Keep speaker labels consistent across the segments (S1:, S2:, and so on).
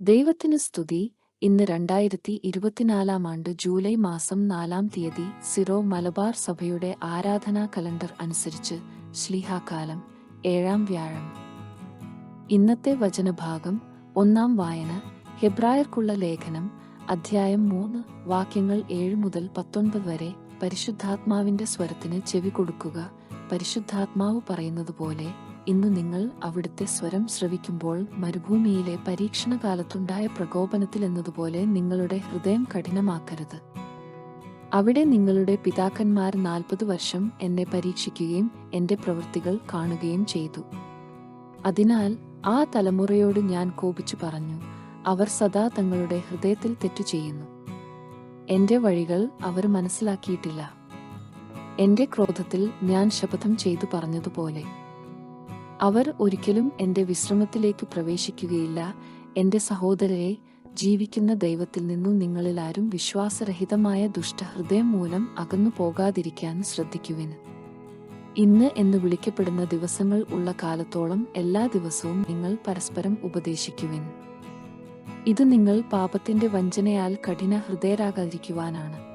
S1: ദൈവത്തിന് സ്തുതി. ഇന്ന് രണ്ടായിരത്തി ഇരുപത്തിനാലാം ആണ്ട് ജൂലൈ മാസം നാലാം തീയതി സിറോ മലബാർ സഭയുടെ ആരാധനാ കലണ്ടർ അനുസരിച്ച് ശ്ലീഹാകാലം ഏഴാം വ്യാഴം. ഇന്നത്തെ വചനഭാഗം ഒന്നാം വായന ഹെബ്രായർക്കുള്ള ലേഖനം അധ്യായം മൂന്ന് വാക്യങ്ങൾ ഏഴ് മുതൽ പത്തൊൻപത് വരെ പരിശുദ്ധാത്മാവിന്റെ സ്വരത്തിന് ചെവി കൊടുക്കുക. പരിശുദ്ധാത്മാവ് പറയുന്നത് പോലെ ഇന്നു നിങ്ങൾ അവിടുത്തെ സ്വരം ശ്രവിക്കുമ്പോൾ മരുഭൂമിയിലെ പരീക്ഷണ കാലത്തുണ്ടായ പ്രകോപനത്തിൽ എന്നതുപോലെ നിങ്ങളുടെ ഹൃദയം കഠിനമാക്കരുത്. അവിടെ നിങ്ങളുടെ പിതാക്കന്മാർ നാൽപ്പത് വർഷം എന്നെ പരീക്ഷിക്കുകയും എന്റെ പ്രവൃത്തികൾ കാണുകയും ചെയ്തു. അതിനാൽ ആ തലമുറയോട് ഞാൻ കോപിച്ചു പറഞ്ഞു അവർ സദാ തങ്ങളുടെ ഹൃദയത്തിൽ തെറ്റു ചെയ്യുന്നു. എന്റെ വഴികൾ അവർ മനസ്സിലാക്കിയിട്ടില്ല. എന്റെ ക്രോധത്തിൽ ഞാൻ ശപഥം ചെയ്തു പറഞ്ഞതുപോലെ. അവർ ഒരിക്കലും എന്റെ വിശ്രമത്തിലേക്ക് പ്രവേശിക്കുകയില്ല. എന്റെ സഹോദരരെ ജീവിക്കുന്ന ദൈവത്തിൽ നിന്നും നിങ്ങളിൽ ആരും വിശ്വാസരഹിതമായ ദുഷ്ടഹൃദയം മൂലം അകന്നു പോകാതിരിക്കാൻ ശ്രദ്ധിക്കുവിന് ഇന്ന് എന്ന് വിളിക്കപ്പെടുന്ന ദിവസങ്ങൾ ഉള്ള കാലത്തോളം എല്ലാ ദിവസവും നിങ്ങൾ പരസ്പരം ഉപദേശിക്കുവിൻ. ഇത് നിങ്ങൾ പാപത്തിന്റെ വഞ്ചനയാൽ കഠിന ഹൃദയരാകാതിരിക്കുവാനാണ്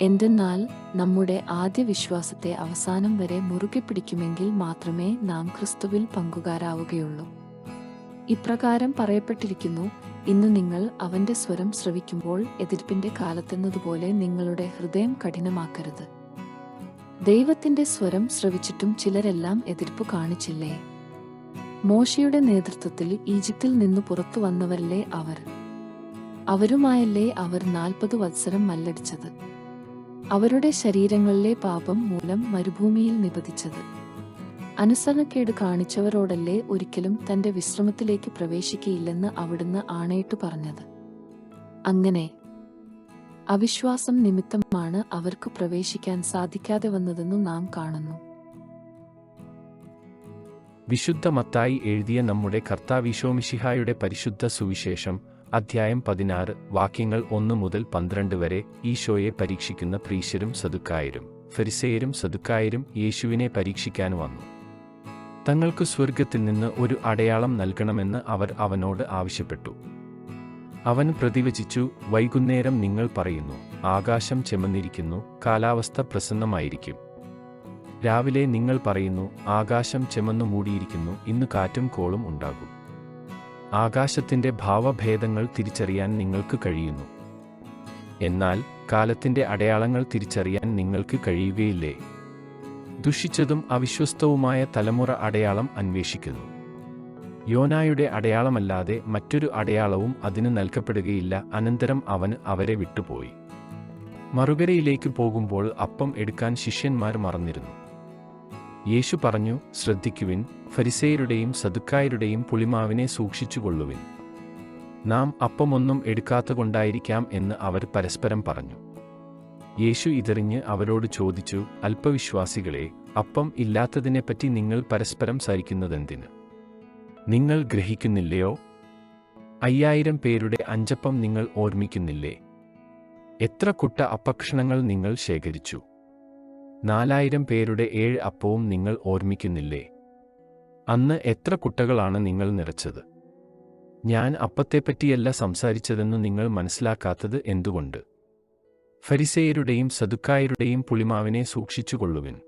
S1: എന്തെന്നാൽ നമ്മുടെ ആദ്യ വിശ്വാസത്തെ അവസാനം വരെ മുറുകെ പിടിക്കുമെങ്കിൽ മാത്രമേ നാം ക്രിസ്തുവിൽ പങ്കുകാരാവുകയുള്ളൂ. ഇപ്രകാരം പറയപ്പെട്ടിരിക്കുന്നു ഇന്ന് നിങ്ങൾ അവന്റെ സ്വരം ശ്രവിക്കുമ്പോൾ എതിർപ്പിന്റെ കാലത്തെന്നതുപോലെ നിങ്ങളുടെ ഹൃദയം കഠിനമാക്കരുത്. ദൈവത്തിന്റെ സ്വരം ശ്രവിച്ചിട്ടും ചിലരെല്ലാം എതിർപ്പ് കാണിച്ചില്ലേ? മോശയുടെ നേതൃത്വത്തിൽ ഈജിപ്തിൽ നിന്ന് പുറത്തു വന്നവരിലെ അവർ? അവരുമായല്ലേ അവർ നാൽപ്പത് വത്സരം മല്ലടിച്ചത്? അവരുടെ ശരീരങ്ങളിലെ പാപം മൂലം മരുഭൂമിയിൽ നിപതിച്ചത്. അനുസരണക്കേട് കാണിച്ചവരോടല്ലേ ഒരിക്കലും തന്റെ വിശ്രമത്തിലേക്ക് പ്രവേശിക്കയില്ലെന്ന് അവിടുന്ന് ആണയിട്ടു പറഞ്ഞത്. അങ്ങനെ അവിശ്വാസം നിമിത്തമാണ് അവർക്ക് പ്രവേശിക്കാൻ സാധിക്കാതെ വന്നതെന്നു നാം കാണുന്നു.
S2: വിശുദ്ധ മത്തായി എഴുതിയ നമ്മുടെ കർത്താവിശോമിഷിഹായുടെ പരിശുദ്ധ സുവിശേഷം അധ്യായം പതിനാറ് വാക്യങ്ങൾ ഒന്ന് മുതൽ പന്ത്രണ്ട് വരെ ഈശോയെ പരീക്ഷിക്കുന്ന പ്രീശരും സതുക്കായരും ഫരിസേയരും സതുക്കായരും യേശുവിനെ പരീക്ഷിക്കാൻ വന്നു. തങ്ങൾക്ക് സ്വർഗത്തിൽ നിന്ന് ഒരു അടയാളം നൽകണമെന്ന് അവർ അവനോട് ആവശ്യപ്പെട്ടു. അവൻ പ്രതിവചിച്ചു വൈകുന്നേരം നിങ്ങൾ പറയുന്നു ആകാശം ചെമന്നിരിക്കുന്നു കാലാവസ്ഥ പ്രസന്നമായിരിക്കും. രാവിലെ നിങ്ങൾ പറയുന്നു ആകാശം ചെമന്നു മൂടിയിരിക്കുന്നു ഇന്ന് കാറ്റും കോളും ഉണ്ടാകും. ആകാശത്തിന്റെ ഭാവഭേദങ്ങൾ തിരിച്ചറിയാൻ നിങ്ങൾക്ക് കഴിയുന്നു. എന്നാൽ കാലത്തിന്റെ അടയാളങ്ങൾ തിരിച്ചറിയാൻ നിങ്ങൾക്ക് കഴിയുകയില്ലേ? ദുഷിച്ചതും അവിശ്വസ്തവുമായ തലമുറ അടയാളം അന്വേഷിക്കുന്നു. യോനായുടെ അടയാളമല്ലാതെ മറ്റൊരു അടയാളവും അതിന് നൽകപ്പെടുകയില്ല. അനന്തരം അവന് അവരെ വിട്ടുപോയി. മറുകരയിലേക്ക് പോകുമ്പോൾ അപ്പം എടുക്കാൻ ശിഷ്യന്മാർ മറന്നിരുന്നു. യേശു പറഞ്ഞു ശ്രദ്ധിക്കുവിൻ ഫരിസേയരുടെയും സതുക്കായരുടെയും പുളിമാവിനെ സൂക്ഷിച്ചുകൊള്ളുവിൻ. നാം അപ്പമൊന്നും എടുക്കാത്തകൊണ്ടായിരിക്കാം എന്ന് അവർ പരസ്പരം പറഞ്ഞു. യേശു ഇതെറിഞ്ഞ് അവരോട് ചോദിച്ചു അല്പവിശ്വാസികളെ അപ്പം ഇല്ലാത്തതിനെപ്പറ്റി നിങ്ങൾ പരസ്പരം സരിക്കുന്നതെന്തിന് നിങ്ങൾ ഗ്രഹിക്കുന്നില്ലയോ? അയ്യായിരം പേരുടെ അഞ്ചപ്പം നിങ്ങൾ ഓർമ്മിക്കുന്നില്ലേ? എത്ര കുട്ട അപ്പക്ഷണങ്ങൾ നിങ്ങൾ ശേഖരിച്ചു? നാലായിരം പേരുടെ ഏഴ് അപ്പവും നിങ്ങൾ ഓർമ്മിക്കുന്നില്ലേ? അന്ന് എത്ര കുട്ടകളാണ് നിങ്ങൾ നിറച്ചത്? ഞാൻ അപ്പത്തെപ്പറ്റിയല്ല സംസാരിച്ചതെന്ന് നിങ്ങൾ മനസ്സിലാക്കാത്തത് എന്തുകൊണ്ട്? ഫരിസേയരുടെയും സതുക്കായരുടെയും പുളിമാവിനെ സൂക്ഷിച്ചുകൊള്ളുവിൻ.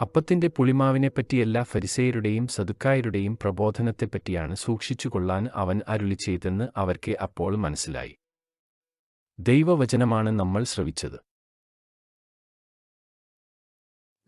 S2: അപ്പത്തിന്റെ പുളിമാവിനെപ്പറ്റിയല്ല ഫരിസേയരുടെയും സതുക്കായരുടെയും പ്രബോധനത്തെപ്പറ്റിയാണ് സൂക്ഷിച്ചുകൊള്ളാൻ അവൻ അരുളി ചെയ്തെന്ന് അവർക്ക് അപ്പോൾ മനസ്സിലായി. ദൈവവചനമാണ് നമ്മൾ ശ്രവിച്ചത്.